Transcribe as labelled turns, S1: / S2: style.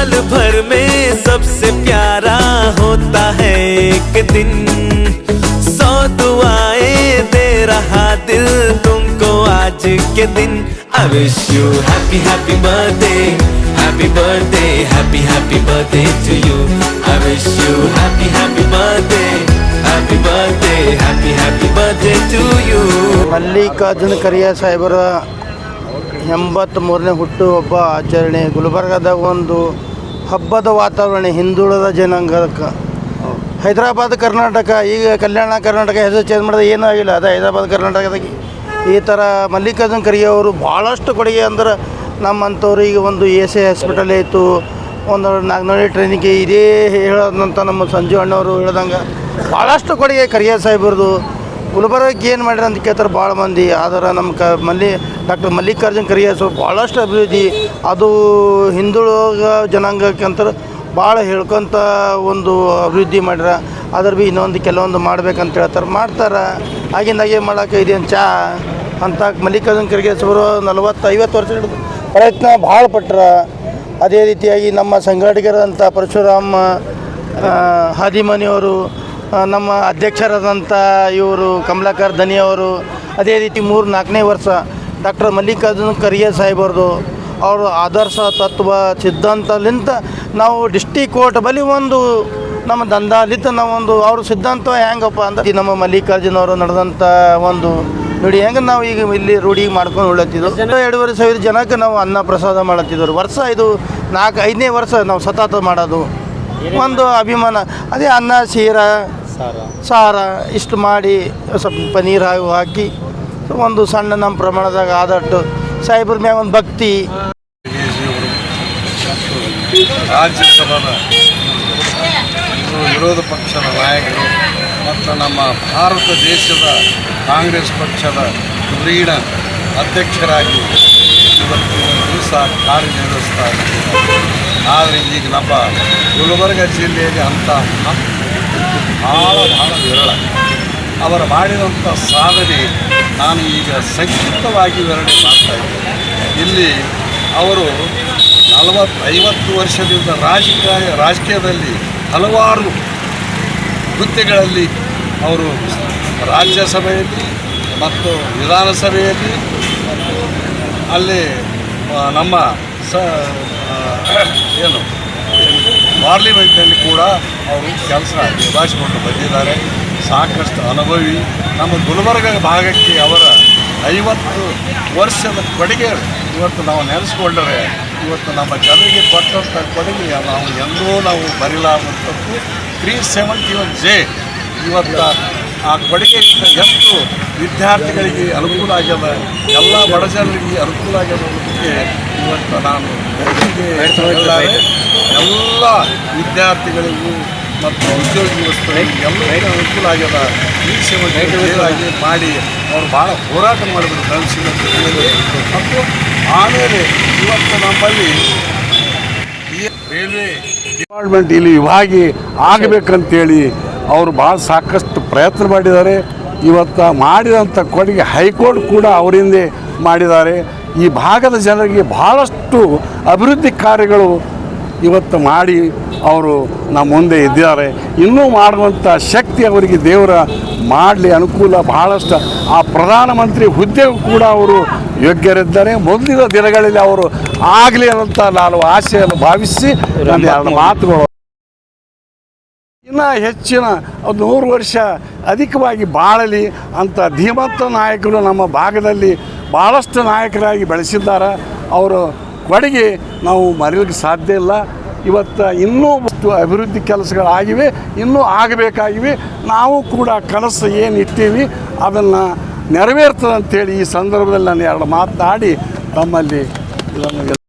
S1: साल भर में सबसे प्यारा होता है एक दिन सौ दुआएं दे रहा दिल तुमको आज के दिन I wish you happy happy birthday happy birthday happy happy birthday to you I wish you happy happy birthday happy birthday happy happy birthday to you
S2: Mallikarjuna Kariya ಸಾಹೇಬರ ಎಂಬತ್ತ್ಮೂರನೇ ಹುಟ್ಟುಹಬ್ಬ ಆಚರಣೆ ಗುಲ್ಬರ್ಗದಾಗ ಒಂದು ಹಬ್ಬದ ವಾತಾವರಣ, ಹಿಂದುಳಿದ ಜನಾಂಗಕ್ಕೆ. ಹೈದರಾಬಾದ್, ಕರ್ನಾಟಕ, ಈಗ ಕಲ್ಯಾಣ ಕರ್ನಾಟಕ ಹೆಸರು ಚೇಂಜ್ ಮಾಡಿದ್ರೆ ಏನೂ ಆಗಿಲ್ಲ. ಅದು ಹೈದರಾಬಾದ್, ಕರ್ನಾಟಕದಾಗ ಈ ಥರ ಮಲ್ಲಿಕಾರ್ಜುನ್ ಖರ್ಗೆ ಅವರು ಭಾಳಷ್ಟು ಕೊಡುಗೆ ಅಂದ್ರೆ ನಮ್ಮಂಥವ್ರು ಈಗ ಒಂದು ಎ ಸಿ ಹಾಸ್ಪಿಟಲ್ ಇತ್ತು ಒಂದು ನಾಲ್ಕುನೂರು ಟ್ರೈನಿಗೆ ಇದೇ ಹೇಳೋದಂತ ನಮ್ಮ ಸಂಜು ಅಣ್ಣವರು ಹೇಳ್ದಂಗೆ ಭಾಳಷ್ಟು ಕೊಡುಗೆ ಖರ್ಗೆ ಸಾಹೇಬ್ರದು ಗುಲ್ಬರ್ಗಕ್ಕೆ ಏನು ಮಾಡ್ಯಾರ ಅಂತ ಕೇಳ್ತಾರೆ ಭಾಳ ಮಂದಿ. ಆದ್ರೆ ನಮ್ಮ ಕ ಮಲ್ಲಿ ಡಾಕ್ಟರ್ ಮಲ್ಲಿಕಾರ್ಜುನ್ ಖರ್ಗೆ ಭಾಳಷ್ಟು ಅಭಿವೃದ್ಧಿ. ಅದು ಹಿಂದುಳಿದ ಜನಾಂಗಕ್ಕೆ ಅಂತಾರೆ ಭಾಳ ಹೇಳ್ಕೊತ ಒಂದು ಅಭಿವೃದ್ಧಿ ಮಾಡ್ಯಾರ. ಅದ್ರ ಭೀ ಇನ್ನೊಂದು ಕೆಲವೊಂದು ಮಾಡ್ಬೇಕಂತ ಹೇಳ್ತಾರೆ. ಮಾಡ್ತಾರೆ. ಆಗಿಂದಾಗೆ ಮಾಡೋಕೆ ಇದೇನು ಚಾ? ಅಂತ ಮಲ್ಲಿಕಾರ್ಜುನ್ ಖರ್ಗೆ ಸಾಹೇಬರು ನಲ್ವತ್ತು ಐವತ್ತು ವರ್ಷ ಪ್ರಯತ್ನ ಭಾಳ ಪಟ್ರ. ಅದೇ ರೀತಿಯಾಗಿ ನಮ್ಮ ಸಂಘಟಕರಾದಂಥ ಪರಶುರಾಮ ಹಾದಿಮನಿಯವರು ನಮ್ಮ ಅಧ್ಯಕ್ಷರಾದಂಥ ಇವರು ಕಮಲಾಕರ್ ದನಿಯವರು ಅದೇ ರೀತಿ ಮೂರು ನಾಲ್ಕನೇ ವರ್ಷ ಡಾಕ್ಟರ್ ಮಲ್ಲಿಕಾರ್ಜುನ ಖರ್ಗೆ ಸಾಹೇಬರದು, ಅವರು ಆದರ್ಶ ತತ್ವ ಸಿದ್ಧಾಂತಲಿಂತ ನಾವು ಡಿಸ್ಟಿಕ್ ಕೋರ್ಟ್ ಬಳಿ ಒಂದು ನಮ್ಮ ದಂಧಲಿಂತ ನಾವೊಂದು ಅವ್ರ ಸಿದ್ಧಾಂತ ಹೆಂಗಪ್ಪ ಅಂತ ನಮ್ಮ ಮಲ್ಲಿಕಾರ್ಜುನವರು ನಡೆದಂಥ ಒಂದು ನೋಡಿ ಹೆಂಗೆ ನಾವು ಈಗ ಇಲ್ಲಿ ರೂಢಿ ಮಾಡ್ಕೊಂಡು ಉಳ್ಳತ್ತಿದ್ದು ಎರಡೂವರೆ ಸಾವಿರ ಜನಕ್ಕೆ ನಾವು ಅನ್ನ ಪ್ರಸಾದ ಮಾಡತ್ತಿದ್ರು ವರ್ಷ ಇದು ನಾಲ್ಕು ಐದನೇ ವರ್ಷ ನಾವು ಸತತ ಮಾಡೋದು. ಒಂದು ಅಭಿಮಾನ. ಅದೇ ಅನ್ನ, ಸೀರ ಸಾರ. ಇಷ್ಟು ಮಾಡಿ ಸ್ವಲ್ಪ ಪನ್ನೀರ್ ಹಾವು ಹಾಕಿ ಒಂದು ಸಣ್ಣ ನಮ್ಮ ಪ್ರಮಾಣದಾಗ ಆದಟ್ಟು ಸಾಹೇಬ್ರ ಮ್ಯಾಗ ಒಂದು ಭಕ್ತಿ.
S3: ರಾಜ್ಯಸಭಾದ ವಿರೋಧ ಪಕ್ಷದ ನಾಯಕರು ಮತ್ತು ನಮ್ಮ ಭಾರತ ದೇಶದ ಕಾಂಗ್ರೆಸ್ ಪಕ್ಷದ ಧುರೀಣ ಅಧ್ಯಕ್ಷರಾಗಿ ಇವತ್ತು ದಿವಸ ಕಾರ್ಯನಿರ್ವಹಿಸ್ತಾ ಇದ್ದಾರೆ. ಆದರೆ ಈಗ ನಮ್ಮ ಗುಲ್ಬರ್ಗ ಜಿಲ್ಲೆಯಲ್ಲಿ ಅಂಥ ಭಾಳ ಭಾಳ ವಿರಳ. ಅವರು ಮಾಡಿದಂಥ ಸಾಧನೆ ನಾನು ಈಗ ಸಂಕ್ಷಿಪ್ತವಾಗಿ ವಿವರಣೆ ಮಾಡ್ತಾ ಇಲ್ಲಿ ಅವರು ನಲವತ್ತು ಐವತ್ತು ವರ್ಷದಿಂದ ರಾಜಕೀಯ ರಾಜಕೀಯದಲ್ಲಿ ಹಲವಾರು ಹುದ್ದೆಗಳಲ್ಲಿ ಅವರು ರಾಜ್ಯಸಭೆಯಲ್ಲಿ ಮತ್ತು ವಿಧಾನಸಭೆಯಲ್ಲಿ ಅಲ್ಲಿ ನಮ್ಮ ಸ ಏನು ಪಾರ್ಲಿಮೆಂಟ್ನಲ್ಲಿ ಕೂಡ ಅವರು ಕೆಲಸ ನಿಭಾಯಿಸಿಕೊಂಡು ಬಂದಿದ್ದಾರೆ. ಸಾಕಷ್ಟು ಅನುಭವಿ. ನಮ್ಮ ಗುಲ್ಬರ್ಗ ಭಾಗಕ್ಕೆ ಅವರ ಐವತ್ತು ವರ್ಷದ ಕೊಡುಗೆ ಇವತ್ತು ನಾವು ನೆನೆಸ್ಕೊಂಡರೆ ಇವತ್ತು ನಮ್ಮ ಜನರಿಗೆ ಕೊಟ್ಟಂಥ ಕೊಡುಗೆ ನಾವು ಎಂದೂ ನಾವು ಬರೀಲಾಗುವಂಥದ್ದು ತ್ರೀ ಸೆವೆಂಟಿ ಒನ್ ಜೆ ಇವತ್ತು ಆ ಕೊಡುಗೆಯಿಂದ ಎಷ್ಟು ವಿದ್ಯಾರ್ಥಿಗಳಿಗೆ ಅನುಕೂಲ ಆಗ್ಯದ, ಎಲ್ಲ ಬಡ ಜನರಿಗೆ ಅನುಕೂಲ ಆಗ್ಯದ ಅನ್ನೋದಕ್ಕೆ ಇವತ್ತು ನಾನು. ಎಲ್ಲ ವಿದ್ಯಾರ್ಥಿಗಳಿಗೂ ಮತ್ತು ಉದ್ಯೋಗಿಗಳಿಗೂ ಎಲ್ಲ ಅನುಕೂಲ ಆಗ್ಯದ. ಈ ಸೇವೆ ಮಾಡಿ ಅವರು ಭಾಳ ಹೋರಾಟ ಮಾಡಿದ್ರು ಕನಸಿನ ಮತ್ತು ಆಮೇಲೆ ಇವತ್ತು ನಮ್ಮಲ್ಲಿ ಈ ರೈಲ್ವೆ ಡಿಪಾರ್ಟ್ಮೆಂಟ್ ಇಲ್ಲಿ ವಿಭಾಗಿ ಆಗಬೇಕಂತೇಳಿ ಅವರು ಭಾಳ ಸಾಕಷ್ಟು ಪ್ರಯತ್ನ ಮಾಡಿದ್ದಾರೆ. ಇವತ್ತು ಮಾಡಿದಂಥ ಕೊಡುಗೆ ಹೈಕೋರ್ಟ್ ಕೂಡ ಅವರಿಂದೇ ಮಾಡಿದ್ದಾರೆ. ಈ ಭಾಗದ ಜನರಿಗೆ ಭಾಳಷ್ಟು ಅಭಿವೃದ್ಧಿ ಕಾರ್ಯಗಳು ಇವತ್ತು ಮಾಡಿ ಅವರು ನಮ್ಮ ಮುಂದೆ ಇದ್ದಾರೆ. ಇನ್ನೂ ಮಾಡುವಂಥ ಶಕ್ತಿ ಅವರಿಗೆ ದೇವರ ಮಾಡಲಿ ಅನುಕೂಲ ಬಹಳಷ್ಟು. ಆ ಪ್ರಧಾನಮಂತ್ರಿ ಹುದ್ದೆ ಕೂಡ ಅವರು ಯೋಗ್ಯರಿದ್ದಾರೆ. ಮುಂದಿನ ದಿನಗಳಲ್ಲಿ ಅವರು ಆಗಲಿ ಅಂತ ನಾನು ಆಶೆಯನ್ನು ಭಾವಿಸಿ ನನ್ನ ಎರಡು ಮಾತುಗಳು. ಇನ್ನೂ ಹೆಚ್ಚಿನ ಒಂದು ನೂರು ವರ್ಷ ಅಧಿಕವಾಗಿ ಬಾಳಲಿ ಅಂತ ಧೀಮಂತ ನಾಯಕರು ನಮ್ಮ ಭಾಗದಲ್ಲಿ ಭಾಳಷ್ಟು ನಾಯಕರಾಗಿ ಬೆಳೆಸಿದ್ದಾರೆ. ಅವರು ಕೊಡುಗೆ ನಾವು ಮರೆಯಲಿಕ್ಕೆ ಸಾಧ್ಯ ಇಲ್ಲ. ಇವತ್ತು ಇನ್ನೂ ಅಭಿವೃದ್ಧಿ ಕೆಲಸಗಳಾಗಿವೆ, ಇನ್ನೂ ಆಗಬೇಕಾಗಿವೆ. ನಾವು ಕೂಡ ಕನಸು ಏನು ಇಟ್ಟೀವಿ, ಅದನ್ನು ನೆರವೇರ್ತದೆ ಅಂತೇಳಿ ಈ ಸಂದರ್ಭದಲ್ಲಿ ನಾನು ಎರಡು ಮಾತನಾಡಿ ತಮ್ಮಲ್ಲಿ ಇದನ್ನು